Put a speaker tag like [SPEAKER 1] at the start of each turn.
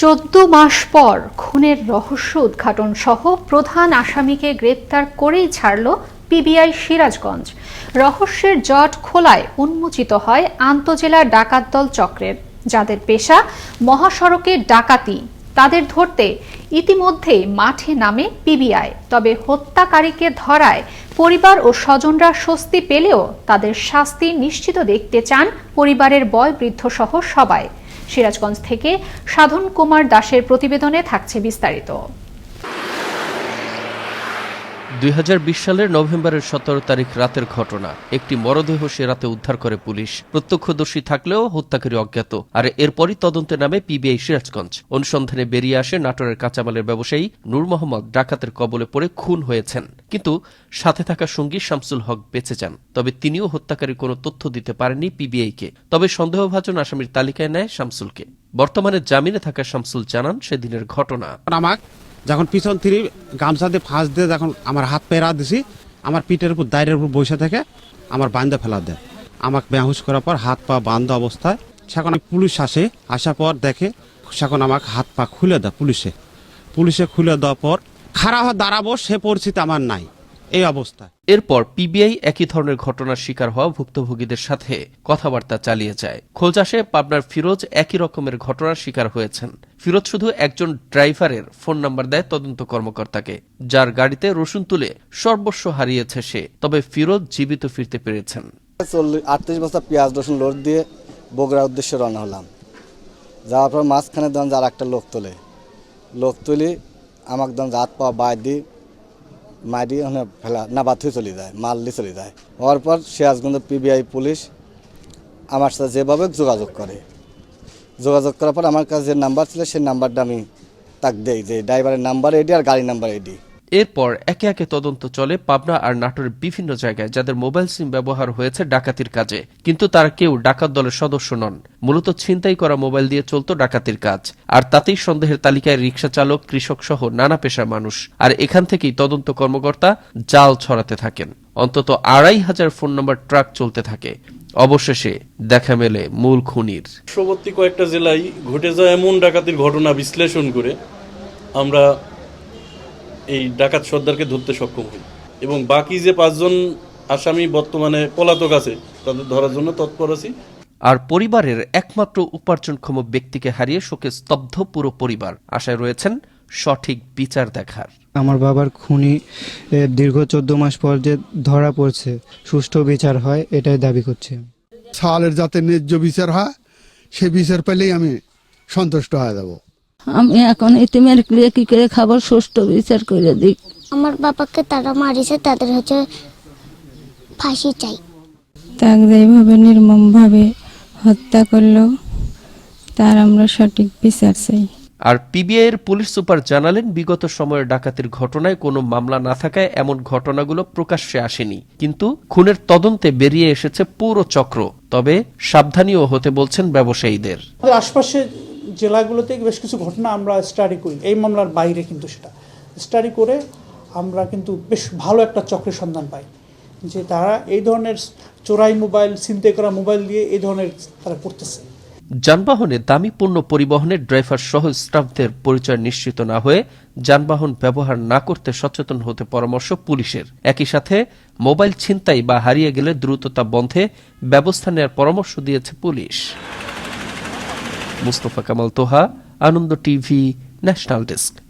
[SPEAKER 1] চোদ্দ মাস পর খুনের রহস্য উদ্ঘাটন সহ প্রধান আসামিকে গ্রেপ্তার করেই ছাড়ল পিবিআই সিরাজগঞ্জ। রহস্যের জট খোলায় উন্মোচিত হয় আন্তজেলা ডাকাত দল চক্রের। যাদের পেশা মহাসড়কে ডাকাতি, তাদের ধরতে ইতিমধ্যে মাঠে নামে পিবিআই। তবে হত্যাকারীকে ধরায় পরিবার ও স্বজনরা স্বস্তি পেলেও তাদের শাস্তি নিশ্চিত দেখতে চান পরিবারের বয় বৃদ্ধ সহ সবাই। সিরাজগঞ্জ থেকে সাধন কুমার দাসের প্রতিবেদনে থাকছে বিস্তারিত।
[SPEAKER 2] দুই হাজার বিশ সালের নভেম্বরের সতেরো তারিখ রাতের ঘটনা। একটি মরদেহ সে রাতে উদ্ধার করে পুলিশ। প্রত্যক্ষদর্শী থাকলেও হত্যাকারী অজ্ঞাত। আর এরপরই তদন্তে নামে পিবিআই সিরাজগঞ্জ। অনুসন্ধানে বেরিয়ে আসে নাটোরের কাঁচামালের ব্যবসায়ী নূর মোহাম্মদ, ডাকাতের কবলে পড়ে খুন হয়েছেন। কিন্তু সাথে থাকা সঙ্গী শামসুল হক বেঁচে যান। তবে তিনিও হত্যাকারীর কোনো তথ্য দিতে পারেননি পিবিআইকে। তবে সন্দেহভাজন আসামির তালিকায় নেয় শামসুলকে। বর্তমানে জামিনে থাকা শামসুল জানান সেদিনের ঘটনা।
[SPEAKER 3] যখন পিছন থেকে গামছা দিয়ে ফাঁস দিয়ে যখন আমার হাত পেরা দিছি, আমার পিঠের উপর দায়ের উপর বসে থেকে আমার বান্ধা ফেলা দেয়। আমাকে বেহুশ করার পর হাত পা বান্ধ অবস্থায়। সেখন পুলিশ আসে, আসার পর দেখে সেখন আমাকে হাত পা খুলে দেয় পুলিশে। পুলিশে খুলে দেওয়ার পর খারাপ দাঁড়াবো, সে পরিস্থিতি আমার নাই। এই অবস্থা
[SPEAKER 2] এরপর পিবিআই একই ধরনের ঘটনার শিকার হওয়া ভুক্তভোগীদের সাথে কথাবার্তা চালিয়ে যায়। খোঁজ আসে পাবনার ফিরোজ একই রকমের ঘটনার শিকার হয়েছেন। ফিরোজ শুধু একজন ড্রাইভারের ফোন নাম্বার দেয় তদন্ত কর্মকর্তাকে, যার গাড়িতে রসুন তুলে সর্বস্ব হারিয়েছে সে। তবে ফিরোজ জীবিত ফিরতে পেরেছেন।
[SPEAKER 4] আটত্রিশ বস্তা পেঁয়াজ, রসুন লোড দিয়ে বগুড়ার উদ্দেশ্যে রওনা হলাম। যাওয়ার পর মাঝখানে দন যার একটা লোক তোলে। লোক তুলি আমাকে দন হাত পা বাই দি মাই দিয়ে ওখানে ফেলা না বাথুই চলে যায়, মাল দিয়ে চলে যায়। হওয়ার পর সিরাজগঞ্জ পিবিআই পুলিশ আমার সাথে যেভাবে যোগাযোগ করে। যোগাযোগ করার পর আমার কাছে যে নাম্বার ছিল, সেই নাম্বারটা আমি তাক দেই, যে ড্রাইভারের নাম্বার এডি আর গাড়ি নাম্বার এডি।
[SPEAKER 2] এরপর একে একে তদন্ত চলে পাবনা আর নাটোরের বিভিন্ন জায়গায়, যাদের মোবাইল সিম ব্যবহার হয়েছে ডাকাতির কাজে। কিন্তু তারা কেউ ডাকাত দলের সদস্য নন। মূলত ছিনতাই করা মোবাইল দিয়ে চলত ডাকাতির কাজ। আর তাতেই সন্দেহের তালিকায় রিক্সা চালক, কৃষক সহ নানা পেশার মানুষ। আর এখান থেকেই তদন্ত কর্মকর্তা জাল ছড়াতে থাকেন। অন্তত আড়াই হাজার ফোন নম্বর ট্রাক চলতে থাকে। অবশেষে দেখা মেলে মূল খুনির।
[SPEAKER 5] পার্শ্ববর্তী কয়েকটা জেলায় ঘটে যাওয়া এমন ডাকাতির ঘটনা বিশ্লেষণ করে আমরা এই ডাকাত সর্দারকে ধরতে সক্ষম হই। এবং বাকি যে পাঁচজন আসামি বর্তমানে পলাতক আছে তাদের ধরার জন্য তৎপর আছি।
[SPEAKER 2] আর পরিবারের একমাত্র উপার্জনক্ষম ব্যক্তিকে হারিয়ে শোকে স্তব্ধ পুরো পরিবার আশায় রয়েছেন সঠিক বিচার দেখার।
[SPEAKER 6] আমার বাবার খুনি দীর্ঘ চোদ্দ মাস পর যে ধরা পড়ছে সুষ্ঠু বিচার হয় এটাই দাবি করছি।
[SPEAKER 7] সালের যাতে ন্যায্য বিচার হয় সে বিচার পেলেই আমি সন্তুষ্ট হয়ে যাব।
[SPEAKER 8] আমি এখন ইতিমের ক্রিয়া কি করে খাবার সুষ্ঠু বিচার করে দিই
[SPEAKER 9] আমার বাবাকে তারা মারিছে তাদের হচ্ছে ফাঁসি চাই।
[SPEAKER 8] তাকে এইভাবে নির্মমভাবে হত্যা করল তার আমরা সঠিক বিচার চাই।
[SPEAKER 2] আর পিবিআই এর পুলিশ সুপার জানালেন, বিগত সময়ের ডাকাতির ঘটনায় কোনো মামলা না থাকায় এমন ঘটনাগুলো প্রকাশ্যে আসেনি। কিন্তু খুনের তদন্তে বেরিয়ে এসেছে পুরো চক্র। তবে সাবধানীও হতে বলছেন ব্যবসায়ীদের।
[SPEAKER 10] আশপাশের জেলাগুলোতে বেশ কিছু ঘটনা আমরা স্টাডি করি। এই মামলার বাইরে কিন্তু সেটা। স্টাডি করে আমরা কিন্তু বেশ ভালো একটা চক্রের সন্ধান পাই। যে তারা এই ধরনের চোরাই মোবাইল, ছিনতাই করা মোবাইল দিয়ে এই ধরনের তারা করতেছে।
[SPEAKER 2] যানবাহনে দামি পণ্য পরিবহনে ড্রাইভার সহ স্টাফদের পরিচয় নিশ্চিত না হয়ে যানবাহন ব্যবহার না করতে সচেতন হতে পরামর্শ পুলিশের। একই সাথে মোবাইল ছিনতাই বা হারিয়ে গেলে দ্রুততা বন্ধে ব্যবস্থা নেওয়ার পরামর্শ দিয়েছে police. Mustafa Kamal Toha, Ananda TV, national desk.